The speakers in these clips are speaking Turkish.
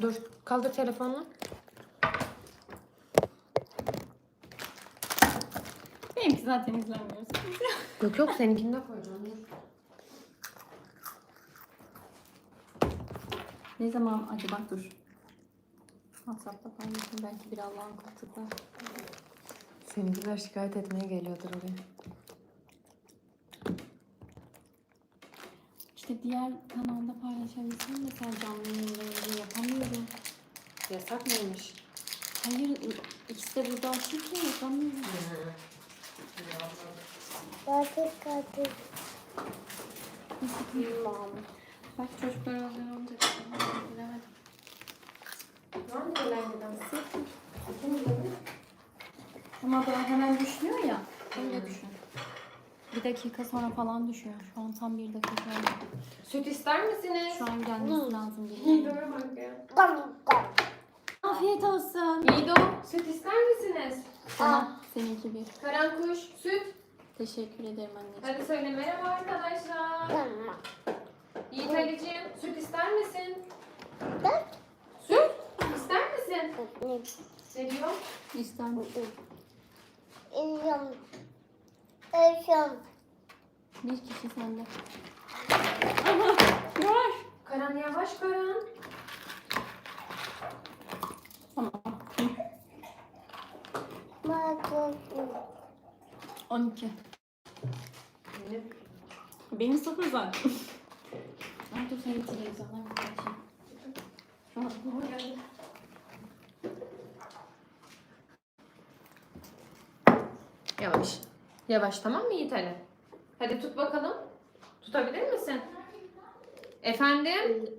Dur. Kaldır telefonunu. Benimki zaten izlenmiyor. Yok yok seninkini de koyacağım. Dur. ne zaman acaba dur. WhatsApp'ta paylaşayım belki bir Allah'ın koltuklar. Seninkiler şikayet etmeye geliyordur oraya. İşte diğer kanalda paylaşabilsem mesela canlı yayınlarını yapamıyorum. Yasak mıymış? Hayır ikisi de burada açık ya yapamıyorum. Katil katil. Nasıl Bak çocuklar özel olacak. Bilemedim. Ama böyle hemen düşüyor ya. Öyle düşün. Bir dakika sonra falan düşüyor. Şu an tam bir dakika sonra. Süt ister misiniz? Şu an gelmesi lazım. değil mi? Yiğido'ya bak ya. Afiyet olsun. Yiğido süt ister misiniz? Sana seninki bir. Karan kuş süt. Teşekkür ederim anneciğim. Hadi söyle merhaba arkadaşlar. Yiğit Ali'ciğim süt ister misin? Süt ister misin? Ne? Ne diyor? İster misin? İyiyim. Bir kişi sende. Karan yavaş Karan. Tamam. Bakın. 12. Benim sıfır zaten. Ay dur seni televizyona bir bakayım. Şu an Yavaş. Yavaş tamam mı Yiğit Ali? Hadi tut bakalım. Tutabilir misin? Efendim?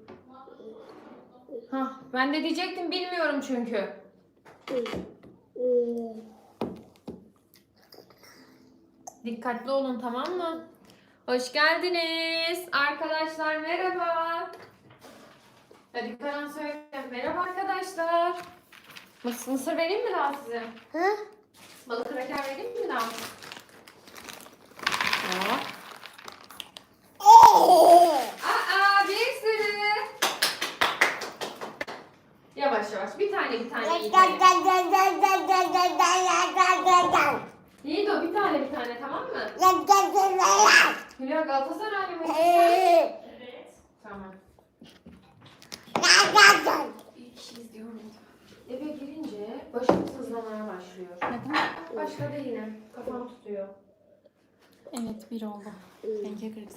Hah, ben de diyecektim bilmiyorum çünkü. Dikkatli olun tamam mı? Hoş geldiniz. Arkadaşlar merhaba. Hadi Karan söyle. Merhaba arkadaşlar. Mısır, vereyim mi daha size? Hı? Balık kraker vereyim mi daha? Hop. Aa bir sürü. Yavaş yavaş. Bir tane bir tane iyi. İyi de o bir tane bir tane tamam mı? Hülya Galatasaraylı mı? Evet. Tamam. Kişi izliyorum. Eve girince başım sızlamaya başlıyor. Neden? Başladı yine. Kafam tutuyor. Evet bir oldu. Benimki 48.